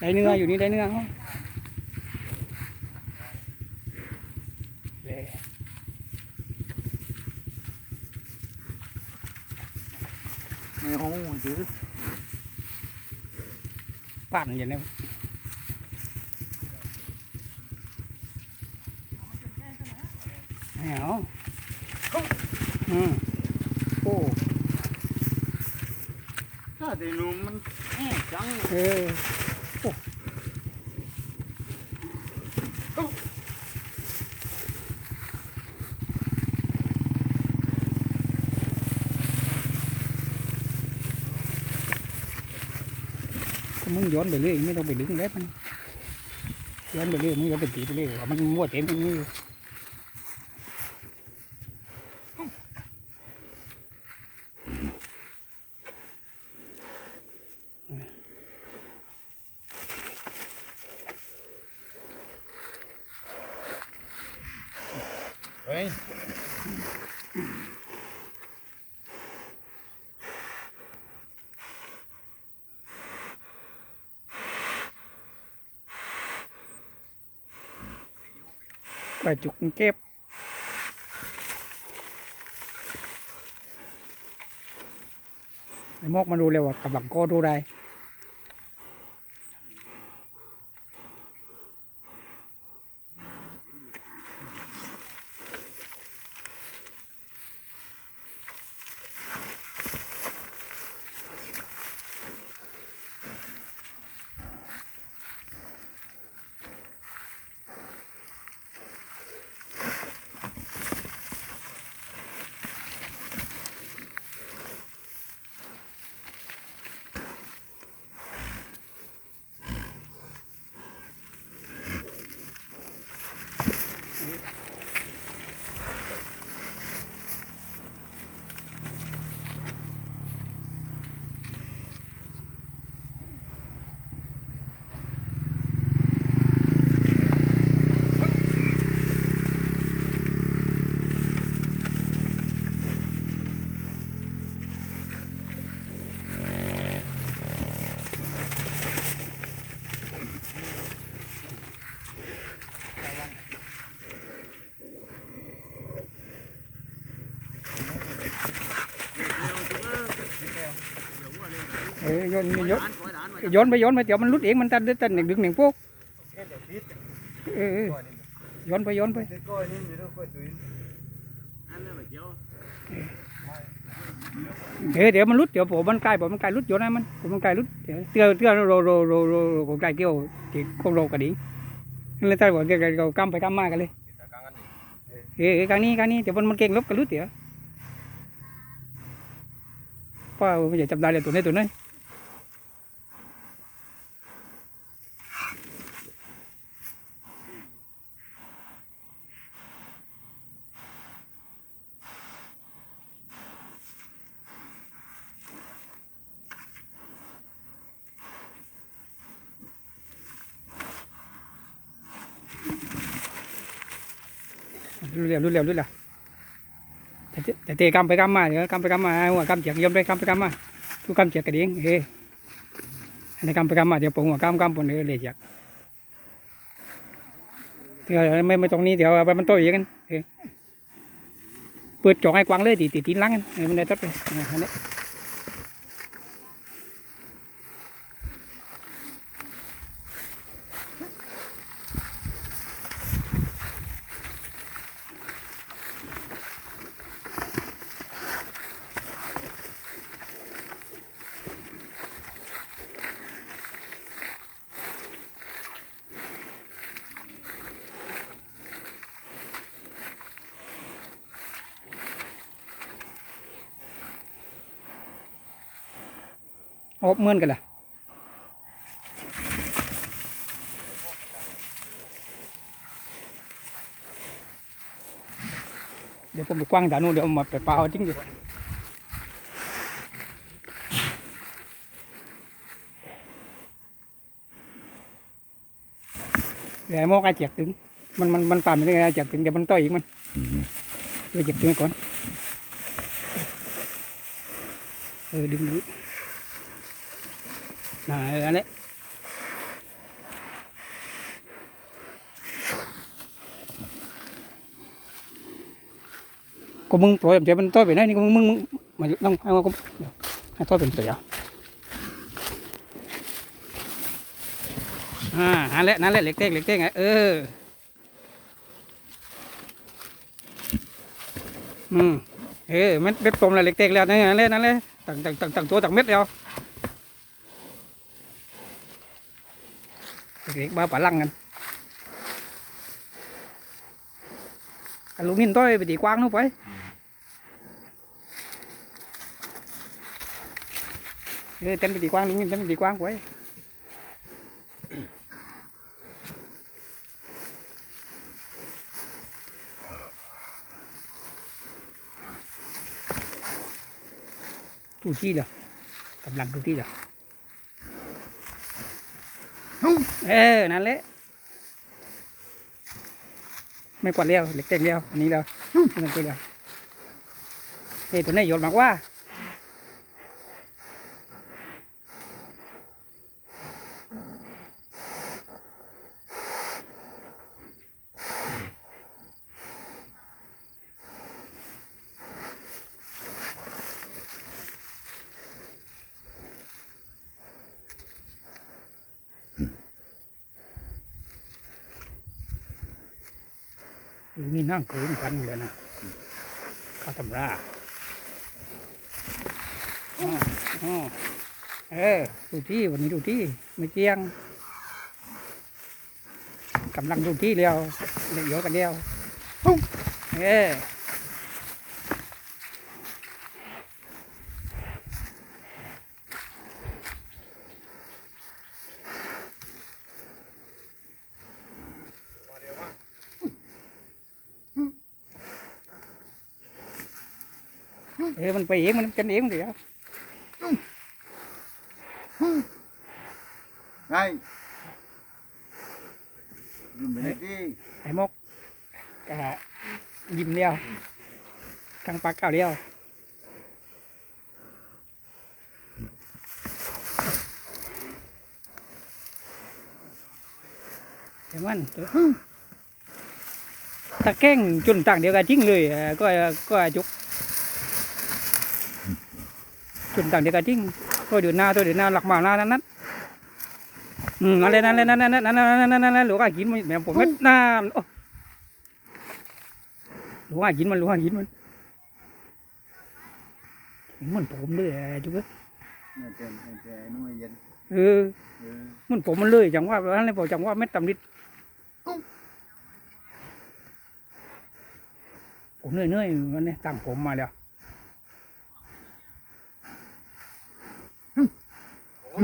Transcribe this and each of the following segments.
ได้เนื้ออยู่นี่ได้เนื้อเอาเอ้ยในห้องจืดปั่นอย่างนี้ไม่เอาอืมโอ้ถ้าแต่หนุ่มมันแห้งจังเออโอ้ มึงย้อนไปเรื่อยไม่ต้องไปดึงเล็บมันย้อนไปเรื่อยมึงย้อนไปตีไปเรื่อยมันมั่วเต็มตรงนี้อยู่ เฮ้ย กระจุกเก็บไอ้มอกมาดูเลยว่ากำลังโกดูได้ เอ โยนโยนโยนไปโยนไปเดี๋ยวมันรุดเองมันตันตันหนึ่งดึงหนึ่งพวกเออเออโยนไปโยนไปก้อยนี่มีลูกก้อยตุ้ยเออเดี๋ยวมันรุดเดี๋ยวผมมันใกล้ผมมันใกล้รุดโยนให้มันผมมันใกล้รุดเดี๋ยวเตี้ยเตี้ยโรโรโรโรโรผมใกล้เกี่ยวที่โคงโรกระดิ่งนั่นเลยใช่บอกเกี่ยวกับกำไปกำมากันเลยเออเออกางนี้กางนี้เดี๋ยวมันมันเก่งลบกันรุดเดี๋ยวป้าไม่อยากจำได้เลยตัวนี้ตัวนี้ รู้เร็วรู้เร็วรู้เร็วแต่เตแต่เตะกำไปกำมาเดี๋ยวกำไปกำมาหัวกำเจียกโยมไปกำไปกำมาทุกกำเจียกกระดิ่งเฮ้ในกำไปกำมาเดี๋ยวปงหัวกำกำปนเออเลยเจียกเดี๋ยวไม่ไม่ตรงนี้เดี๋ยวไปมันโตอีกกันเปิดจอกให้กว้างเลยตีตีตีนหลังกันเอมันได้ทัดไปอันนี้ อบเหมือนกันล่ะเดี๋ยวผมไปกว้างด่านนู้นเดี๋ยวเอามาไปเปล่าจริงดิเดี๋ยวไอ้โมกไอ้เจียกถึง มันมันมันปั่นไปได้ไงไอ้เจียกถึงเดี๋ยวมันต่อยอีกมันเดี๋ยวเจียกถึงก่อน เออดึงดึง นะอันนี้ก็มึงปล่อยเดี๋ยมันต้อยไปไหนนี่ก็มึงมึงมันต้องให้ว่าก็ให้ต้อยเป็นเสืออ่านั่นแหละนั่นแหละเล็กเต้งเล็กเต้งไงเอออืมเออมันเบ็ดปมอะไรเล็กเต้งแล้วนั่นแหละนั่นแหละต่างต่างต่างตัวต่างเม็ดแล้ว เด็กๆบ้าป่าลังกันอันลูกนินต้อยไปตีกว้างนู้นไปเออ เออ นั่นแหละ ไม่กวาดเลี้ยวเล็กเต็งเลี้ยวอันนี้แล้วนั่นตัวเดียวเฮ้ยตัวนี้โยนมากว่า อยู่นี่นั่งคืนกันเลยนะข้าตำราอ๋ออเออดูที่วันนี้ดูที่ไม่เจียงกำลังดูที่เดียวเด็กโยกันเดียวเออ เออมันไปเองมันกันเองเดี๋ยว Này Dùng bên đi ไอ้มกกะยิ้มเดียวกลางปากเก่าเดียวเดี๋ยวมันตัวตะแกล้งจนต่างเดียวกันจริงเลยเอ่อก็ก็จุก จนต่างเดียวกันจริงตัวเดือนหน้าตัวเดือนหน้าหลักหมาหน้านั้นนั้นอืมนั่นเลยนั่นเลยนั่นนั่นนั่นนั่นนั่นนั่นหลวงอากินมันแม่ผมเม็ดหน้าโอ้หลวงอากินมันหลวงอากินมันมันผมเลยจุกเอ้ย Nè tiền Nè tiền nuôi dân เออมันผมมันเลยจังว่าแล้วเลยบอกจังว่าเม็ดตำลิดผมเหนื่อยเนื่อยๆมันเนี่ยตั้งผมมาแล้ว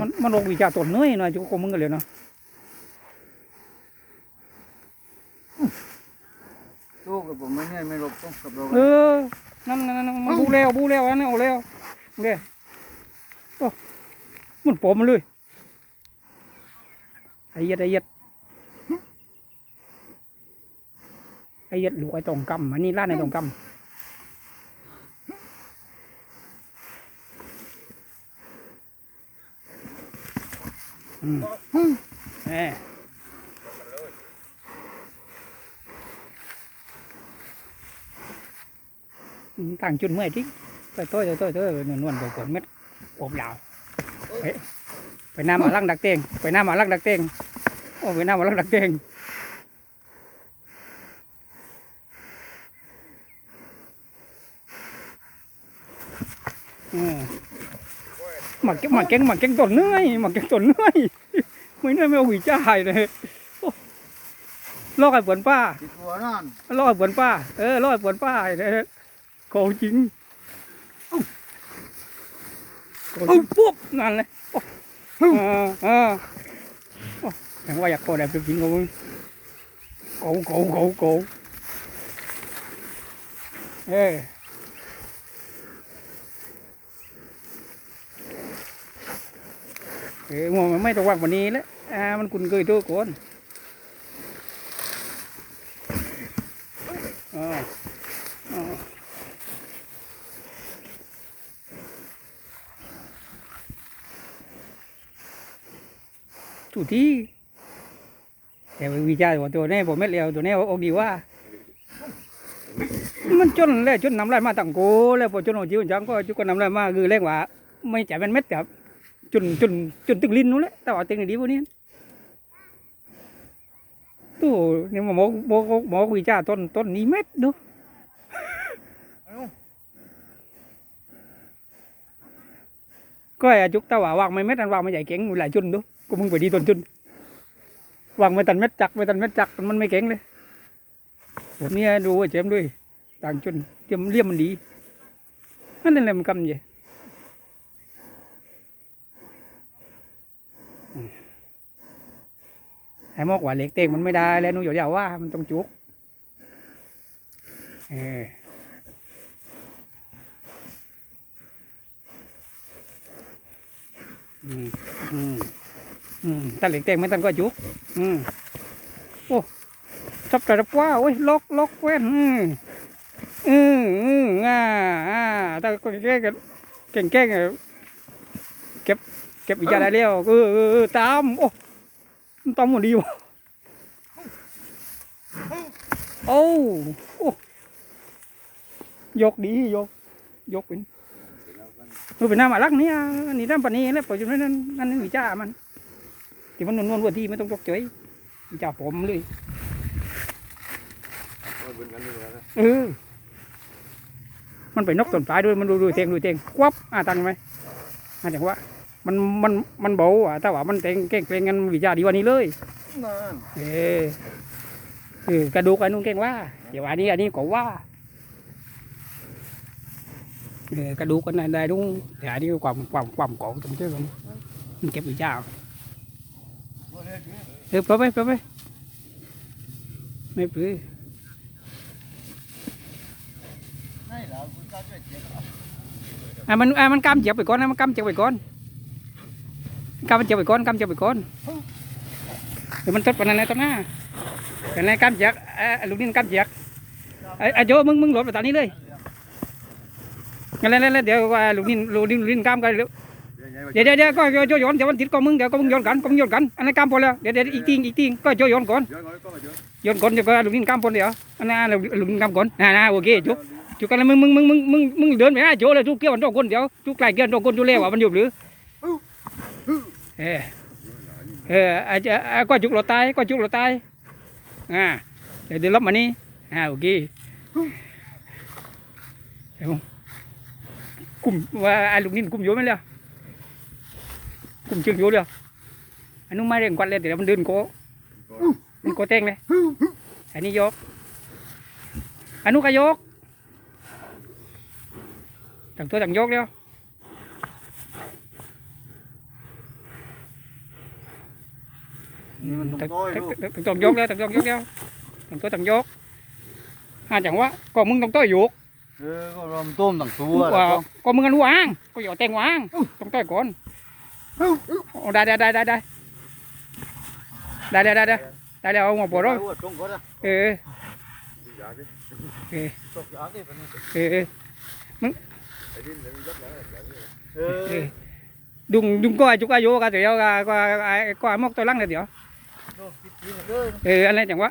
มันมันลงวิจารตนเหนื่อยหน่อยจุกคงมึงกันเลยเนาะ Tôi cái bộ mấy này mới lục không cặp đồ เออนั่นนั่นนั่นมันบูแล้วบูแล้วอันนี้เอาแล้วเด้โอ้มันผมมันเลยไอ้เหี้ยัดไอ้เหี้ยัดไอ้เหี้ยัดลูกไอ้ตองกำอันนี้ร้านไอ้ตองกำ ต่างจุดเมื่อยทิ้งไปต้อยต้อยต้อยต้อยนวลๆไปกดเม็ดอบยาวไปไปน้ำมาลังดักเตงไปน้ำมาลังดักเตงโอ้ไปน้ำมาลังดักเตงอืม หมักเก็งหมักเก่งหมักเก่งต้นเนื้อยหมักเก่งต้นเนื้อยไม่เนื้อยไม่เอาหวีจ่ายเลยโอ้ลอกไอ้ปวนป้า Thịt bò non ลอกไอ้ปวนป้า เออลอกไอ้ปวนป้าไอ้เนี่ยโกงจริงโกงจริงปุ๊บนั่นเลยโอ้เออเออโอ้แห่งว่าอยากโกงแบบจริงๆของมึงโกงโกงโกงโกงเออ เอองัวมันไม่ตกวักวันนี้แล้วอ่ามันกุนเกยตัวโกนอ่าอ่าทุกที่แต่วิจารณ์ว่าตัวนี้ผมไม่เลี้ยวตัวนี้อกดีว่า มันจนเลยจนน้ำลายมาตั้งโกแล้วพอจนหัวจิ๋วจังก็จุกก็น้ำลายมาคือเรียกว่า ไม่จ่ายเป็นเม็ดแบบ chuẩn chuẩn chuẩn từng linh luôn đấy. Tao bảo tiếng này đi vô niên tu nhưng mà mó mó mó quỳ cha toàn toàn ní mét đâu. Có ai à, chúc tao bảo vàng mấy mét ăn vàng mấy giải kén lại chun đâu. Cũng không phải đi tuần chun vàng mấy tần mét chặt mấy tần mét chặt mình mấy kén đấy. Nè đùa chém đuôi, tàng chun tiêm liêm mình đi. Nó lên làm cầm vậy. ไอ้มอกหวาเหล็กเต็งมันไม่ได้แล้วนุ่งอยู่ยาวว่ามันต้องจุกเอออืมอืมอืมตันเหล็กเต็งไม่ตันก็จุก อืมโอ้ชอบใจรับว่าโอ้ยล็อกล็อกเว้นอืมอืมอืมอ่าอ่าแต่ก็แก้กันเก่งแก่งเก็บเก็บอีกอย่างได้เรียวเออเออตามโอ้ ตอมหมดดีวะโอ้โยกดียก ยกเป็นมันเป็นน้ำมาลักเนี่ยอันนี้น้ำปานนี้แล้วปัจจุบันนั้นนั่นวิจ้ามันที่มันนวลนวลวัวที่ไม่ต้องยกเฉยวิจาผมเลยเออมันไปนกต้นปลายด้วยมันดูดูเตงดูเตงควับอ่าตังไหมอ่าจังว่า มันมันมันเบาอะแต่ว่ามันเตงเก่งเก่งกันวิจาดีกว่านี้เลยนั่นเออเออกระดูกอันนู้นเก่งว่า เดี๋ยวอันนี้อันนี้ก็ว่าเออกระดูกอันไหนได้ดุ้งเดี๋ยวอันนี้ความความความเก่าตรงเชื่อมันมันเก็บอยู่ยาวเออไปไปไปไปไม่ปลื้อนี่เหรอคุณตาช่วยเจ็บอะมันอะมันกำเจ็บไปก่อนนะมันกำเจ็บไปก่อน cam chụp con cam chụp con để mình tốt vào này tốt na cái này cam chẹt à, lúc này cam chẹt à, à chỗ mưng mưng lột vào tao đi đây lên lên lên để lúc này lúc này lúc này cam cái liệu เดี๋ยวเดี๋ยวก็โยนเดี๋ยวมันติดก็มึงเดี๋ยวก็มึงโยนกันก็มึงโยนกันอันนั้นกามพอแล้วเดี๋ยวเดี๋ยวอีกทีอีกทีก็โยนก่อนโยนก่อนเดี๋ยวก็ลุงนินกามพอเดี๋ยวอันนั้นลุงนินกามก่อนน่าน่าโอเคจุ๊จุ๊กันแล้วมึงมึงมึงมึงมึงเดินไปหน้าโจเลยจุ๊เกี่ยวมันโตคนเดี๋ยวจุ๊ไกลเกี่ยวมันโตคนจุ๊เล่ว่ามันอยู่หรือ เออเอออ้เจ้าไอ้ก็จุกเราตายก็จุกเราตายอ่าเดี๋ยวเดี๋ยวลบมานี่อ่าโอเคเดี๋ยวกุมว่าไอ้ลูกนี่กุมโยไหมล่ะกุมเชิงโยเลยอันนู้นไม่เร่งควันเลยเดี๋ยวมันเดินโกมันโกเต้งเลยอันนี้ยกอันนู้นก็ยกต่างตัวต่างยกเดียว นี่มัน ต้องต่างต้อยลูกต่างต่างยกเดียวต่างยกยกเดียวต่างตัวต่างยกอ่าจังวะก็มึงต้องต้อยยกเออก็รอมต้มตั้งตัวว่าก็มึงกันวางก็อย่าแต่งวางต้องต้อยก่อนโอ้ได้ได้ได้ได้ได้ได้ได้ได้ได้ได้แล้วเอาหัวปวดร้อยตรงก่อนนะเออตกยากดิเป็นเออเออเอเอออดุงดุงก็ไอ้จุกอายุก็เดี๋ยวก็ก็ไอ้ก็ไอ้มอกตัวลังเดี๋ยวโดนปิดกิน เลยเอออะไรจังวะ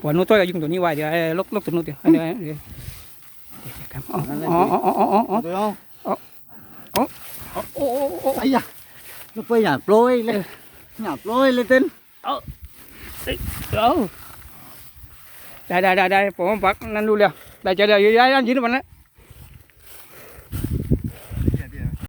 ปวดนู้นตัวก็ยุ่งตัวนี้ไว้เดี๋ยวไอ้ลกลกตัวนู้นเดี๋ยวอันเดี๋ยวเดี๋ยวเดี๋ยวครับอ๋ออ๋ออ๋ออ๋ออ๋ออ๋อเดี๋ยวโอ้โอ้โอ้ไอ้ยะ nó phải nhà plôi lên nhà plôi lên tên เอาได้ได้ได้ได้ผมปักนั่นดูเลยได้เจอเดี๋ยวย้ายนั่นยืนมันแล้ว